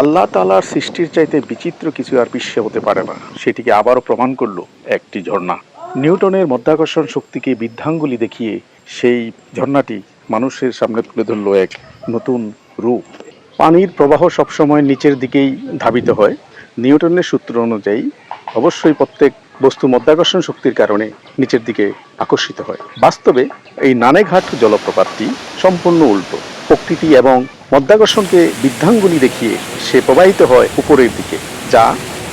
আল্লাহ তালার সৃষ্টির চাইতে বিচিত্র কিছু আর বিশ্বে হতে পারে না। সেটিকে আবারও প্রমাণ করল একটি ঝর্ণা। নিউটনের মধ্যাকর্ষণ শক্তিকে বৃদ্ধাঙ্গুলি দেখিয়ে সেই ঝর্ণাটি মানুষের সামনে তুলে ধরলো এক নতুন রূপ। পানির প্রবাহ সবসময় নিচের দিকেই ধাবিত হয়। নিউটনের সূত্র অনুযায়ী অবশ্যই প্রত্যেক বস্তু মধ্যাকর্ষণ শক্তির কারণে নিচের দিকে আকর্ষিত হয়। বাস্তবে এই নানেঘাট জলপ্রপাতটি সম্পূর্ণ উল্টো। প্রকৃতি এবং মধ্যাকর্ষণকে বৃদ্ধাঙ্গুলি দেখিয়ে সে প্রবাহিত হয় উপরের দিকে, যা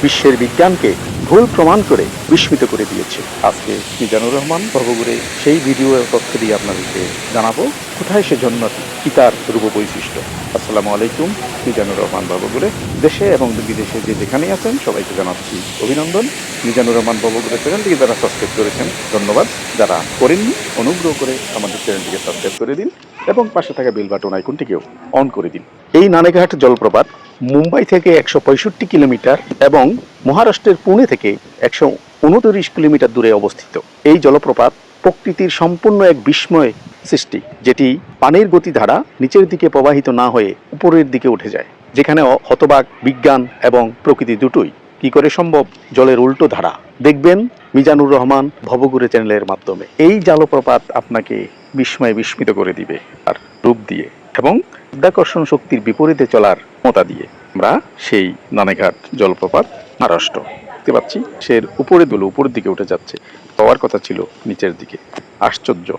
বিশ্বের বিজ্ঞানকে ভুল প্রমাণ করে বিস্মিত করে দিয়েছে। আজকে মিজানুর রহমান ভবগুরে সেই ভিডিও তথ্য দিয়ে আপনাদেরকে জানাব, কোথায় সে জন্মটি কি তার রূপ বৈশিষ্ট্য আসসালামু আলাইকুম, মিজানুর রহমান ভবগুরে দেশে এবং বিদেশে যে যেখানেই আছেন, সবাইকে জানাচ্ছি অভিনন্দন। মিজানুর রহমান ভবগুরে চ্যানেলটিকে যারা সাবস্ক্রাইব করেছেন, ধন্যবাদ। যারা করেননি, অনুগ্রহ করে আমাদের চ্যানেলটিকে সাবস্ক্রাইব করে দিন। এবং পাশে থাকা বেল বাটন আইকনটিকেও অন করে দিন। এই নানেঘাট জলপ্রপাত মুম্বাই থেকে একশো পঁয়ষট্টি কিলোমিটার এবং মহারাষ্ট্রের পুনে থেকে একশো উনত্রিশ কিলোমিটার দূরে অবস্থিত। এই জলপ্রপাত প্রকৃতির সম্পূর্ণ এক বিস্ময় সৃষ্টি, যেটি পানির গতিধারা নিচের দিকে প্রবাহিত না হয়ে উপরের দিকে উঠে যায়, যেখানে হতবাক বিজ্ঞান এবং প্রকৃতি দুটোই কি করে সম্ভব জলের উল্টো ধারা। দেখবেন মিজানুর রহমান ভবগুরে চ্যানেলের মাধ্যমে। এই জলপ্রপাত আপনাকে বিস্ময়ে বিস্মিত করে দিবে আর রূপ দিয়ে এবং মাধ্যাকর্ষণ শক্তির বিপরীতে চলার মতা দিয়ে আমরা সেই নানেঘাট জলপ্রপাত মহারাষ্ট্র দেখতে পাচ্ছি সে উপরে দুলো উপরের দিকে উঠে যাচ্ছে। পাওয়ার কথা ছিল নিচের দিকে। আশ্চর্য।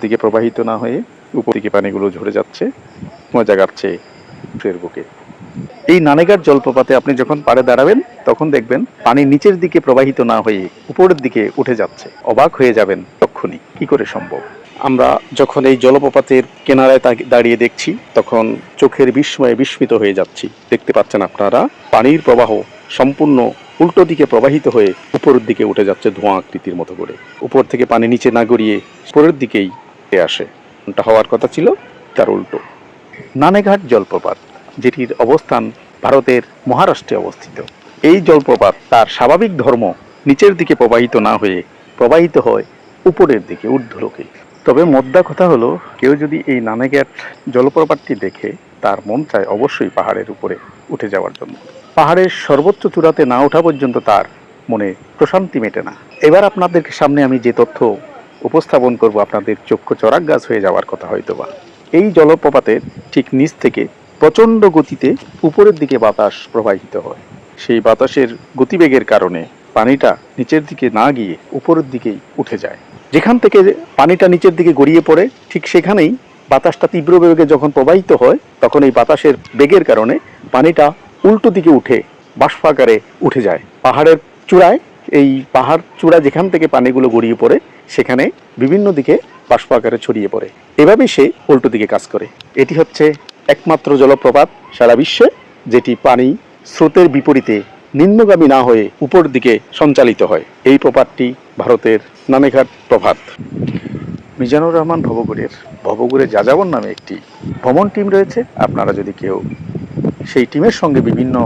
দিকে প্রবাহিত না হয়ে উপর দিকে পানিগুলো ঝরে যাচ্ছে মজা গাচ্ছে ফের বুকে। এই নানেঘাট জলপ্রপাতে আপনি যখন পাড়ে দাঁড়াবেন, তখন দেখবেন পানি নিচের দিকে প্রবাহিত না হয়ে উপরের দিকে উঠে যাচ্ছে। অবাক হয়ে যাবেন তক্ষুনি। কি করে সম্ভব? আমরা যখন এই জলপ্রপাতের কেনারায় দাঁড়িয়ে দেখছি, তখন চোখের বিস্ময়ে বিস্মিত হয়ে যাচ্ছি। দেখতে পাচ্ছেন আপনারা, পানির প্রবাহ সম্পূর্ণ উল্টো দিকে প্রবাহিত হয়ে উপরের দিকে উঠে যাচ্ছে ধোঁয়া আকৃতির মতো করে। উপর থেকে পানি নিচে না গড়িয়ে উপরের দিকেই আসে। ওটা হওয়ার কথা ছিল? তার উল্টো। নানেঘাট জলপ্রপাত, যেটির অবস্থান ভারতের মহারাষ্ট্রে অবস্থিত। এই জলপ্রপাত তার স্বাভাবিক ধর্ম নিচের দিকে প্রবাহিত না হয়ে প্রবাহিত হয় উপরের দিকে, ঊর্ধ্বলোকে। তবে মোদ্দা কথা হলো, কেউ যদি এই নানেঘাট জলপ্রপাতটি দেখে, তার মন চায় অবশ্যই পাহাড়ের উপরে উঠে যাওয়ার জন্য। পাহাড়ের সর্বোচ্চ চূড়াতে না ওঠা পর্যন্ত তার মনে প্রশান্তি মেটে না। এবার আপনাদের সামনে আমি যে তথ্য উপস্থাপন করব, আপনাদের চক্ষু চড়াক গাছ হয়ে যাওয়ার কথা হয়তোবা। এই জলপ্রপাতের ঠিক নিচ থেকে প্রচণ্ড গতিতে উপরের দিকে বাতাস প্রবাহিত হয়। সেই বাতাসের গতিবেগের কারণে পানিটা নিচের দিকে না গিয়ে উপরের দিকেই উঠে যায়। যেখান থেকে পানিটা নিচের দিকে গড়িয়ে পড়ে, ঠিক সেখানেই বাতাসটা তীব্র বেগে যখন প্রবাহিত হয়, তখন এই বাতাসের বেগের কারণে পানিটা উল্টো দিকে উঠে বাষ্প আকারে উঠে যায়। পাহাড়ের চূড়ায়, এই পাহাড় চূড়া যেখান থেকে পানিগুলো গড়িয়ে পড়ে, সেখানে বিভিন্ন দিকে বাষ্প আকারে ছড়িয়ে পড়ে। এভাবেই সে উল্টো দিকে কাজ করে। এটি হচ্ছে একমাত্র জলপ্রপাত সারা বিশ্বে, যেটি পানি স্রোতের বিপরীতে নিম্নগামী না হয়ে উপর দিকে সঞ্চালিত হয়। এই প্রপাতটি ভারতের নামেঘাট প্রভাত। মিজানুর রহমান ভবগুরের ভবগুরে যাযাবর নামে একটি ভ্রমণ টিম রয়েছে। আপনারা যদি কেউ সেই টিমের সঙ্গে বিভিন্ন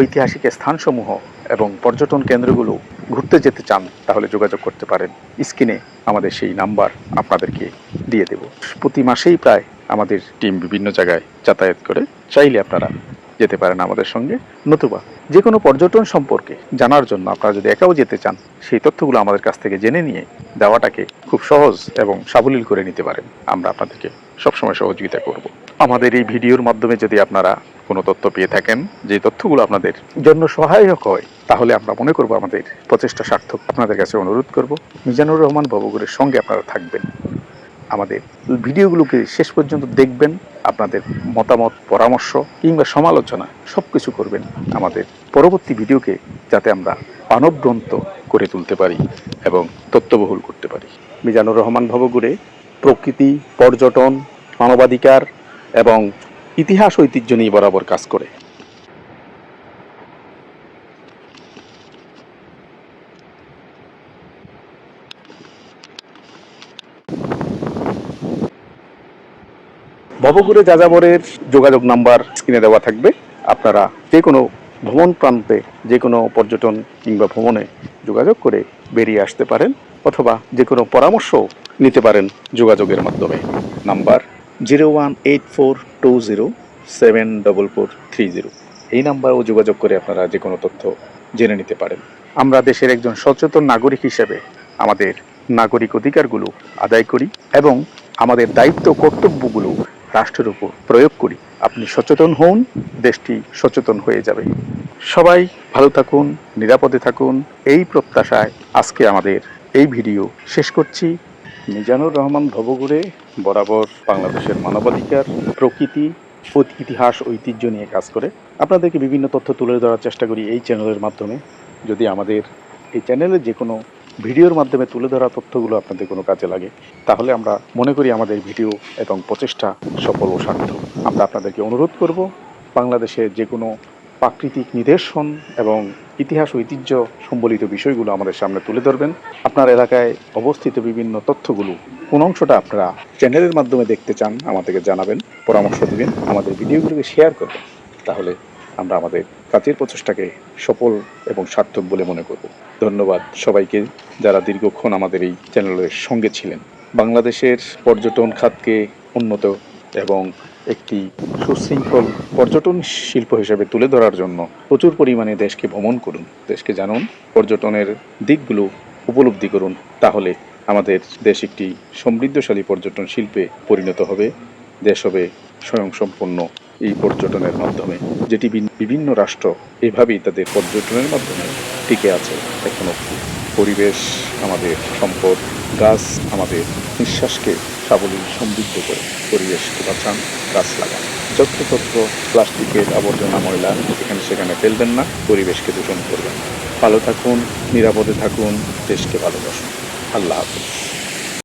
ঐতিহাসিক স্থানসমূহ এবং পর্যটন কেন্দ্রগুলো ঘুরতে যেতে চান, তাহলে যোগাযোগ করতে পারেন। স্ক্রিনে আমাদের সেই নাম্বার আপনাদেরকে দিয়ে দেব। প্রতি মাসেই প্রায় আমাদের টিম বিভিন্ন জায়গায় যাতায়াত করে। চাইলে আপনারা যেতে পারেন আমাদের সঙ্গে। নতুবা যে কোনো পর্যটন সম্পর্কে জানার জন্য আপনারা যদি একাও যেতে চান, সেই তথ্যগুলো আমাদের কাছ থেকে জেনে নিয়ে দেওয়াটাকে খুব সহজ এবং সাবলীল করে নিতে পারেন। আমরা আপনাদেরকে সবসময় সহযোগিতা করব। আমাদের এই ভিডিওর মাধ্যমে যদি আপনারা কোনো তথ্য পেয়ে থাকেন, যে তথ্যগুলো আপনাদের জন্য সহায়ক হয়, তাহলে আমরা মনে করব আমাদের প্রচেষ্টা সার্থক। আপনাদের কাছে অনুরোধ করব, মিজানুর রহমান বাবুগুরের সঙ্গে আপনারা থাকবেন। আমাদের ভিডিওগুলোকে শেষ পর্যন্ত দেখবেন, আপনাদের মতামত, পরামর্শ কিংবা সমালোচনা সব কিছু করবেন আমাদের পরবর্তী ভিডিওকে যাতে আমরা মানবগ্রন্থ করে তুলতে পারি এবং তথ্যবহুল করতে পারি। মিজানুর রহমান ভবগুরে প্রকৃতি, পর্যটন, মানবাধিকার এবং ইতিহাস ঐতিহ্য নিয়ে বরাবর কাজ করে। ভবঘুরে যাযাবরের যোগাযোগ নাম্বার স্ক্রিনে দেওয়া থাকবে। আপনারা যে কোনো ভ্রমণ প্রান্তে যে কোনো পর্যটন কিংবা ভ্রমণে যোগাযোগ করে বেরিয়ে আসতে পারেন অথবা যে কোনো পরামর্শ নিতে পারেন যোগাযোগের মাধ্যমে। Number zero one eight four two zero seven double four three zero. এই নাম্বারেও যোগাযোগ করে আপনারা যে কোনো তথ্য জেনে নিতে পারেন। আমরা দেশের একজন সচেতন নাগরিক হিসেবে আমাদের নাগরিক অধিকারগুলো আদায় করি এবং আমাদের দায়িত্ব কর্তব্যগুলো রাষ্ট্রের উপর প্রয়োগ করি। আপনি সচেতন হন, দেশটি সচেতন হয়ে যাবে। সবাই ভালো থাকুন, নিরাপদে থাকুন, এই প্রত্যাশায় আজকে আমাদের এই ভিডিও শেষ করছি। মিজানুর রহমান ভবগুড়ে বরাবর বাংলাদেশের মানবাধিকার, প্রকৃতি ইতিহাস, ঐতিহ্য নিয়ে কাজ করে। আপনাদেরকে বিভিন্ন তথ্য তুলে ধরার চেষ্টা করি এই চ্যানেলের মাধ্যমে। যদি আমাদের এই চ্যানেলে যে কোনো ভিডিওর মাধ্যমে তুলে ধরা তথ্যগুলো আপনাদের কোনো কাজে লাগে, তাহলে আমরা মনে করি আমাদের ভিডিও এবং প্রচেষ্টা সফল ও সার্থক। আমরা আপনাদেরকে অনুরোধ করব বাংলাদেশের যে কোনো প্রাকৃতিক নিদর্শন এবং ইতিহাস ঐতিহ্য সম্বলিত বিষয়গুলো আমাদের সামনে তুলে ধরবেন। আপনার এলাকায় অবস্থিত বিভিন্ন তথ্যগুলো কোন অংশটা আপনারা চ্যানেলের মাধ্যমে দেখতে চান, আমাদেরকে জানাবেন, পরামর্শ দিবেন, আমাদের ভিডিওগুলোকে শেয়ার করবেন। তাহলে আমরা আমাদের কাজের প্রচেষ্টাকে সফল এবং সার্থক বলে মনে করব। ধন্যবাদ সবাইকে যারা দীর্ঘক্ষণ আমাদের এই চ্যানেলের সঙ্গে ছিলেন। বাংলাদেশের পর্যটন খাতকে উন্নত এবং একটি সুশৃঙ্খল পর্যটন শিল্প হিসেবে তুলে ধরার জন্য প্রচুর পরিমাণে দেশকে ভ্রমণ করুন, দেশকে জানুন, পর্যটনের দিকগুলো উপলব্ধি করুন, তাহলে আমাদের দেশ একটি সমৃদ্ধশালী পর্যটন শিল্পে পরিণত হবে, দেশ হবে স্বয়ংসম্পন্ন এই পর্যটনের মাধ্যমে, যেটি বিভিন্ন রাষ্ট্র এভাবেই তাদের পর্যটনের মাধ্যমে টিকে আছে এখনও পরিবেশ, আমাদের সম্পদ, গাছ, আমাদের নিঃশ্বাসকে সাবলীল সমৃদ্ধ করে পরিবেশকে বাঁচান, গাছ লাগান। যত্রতত্র প্লাস্টিকের আবর্জনা ময়লা এখানে সেখানে ফেলবেন না, পরিবেশকে দূষণ করবেন ভালো থাকুন, নিরাপদে থাকুন, দেশকে ভালোবাসুন। আল্লাহ হাফিজ।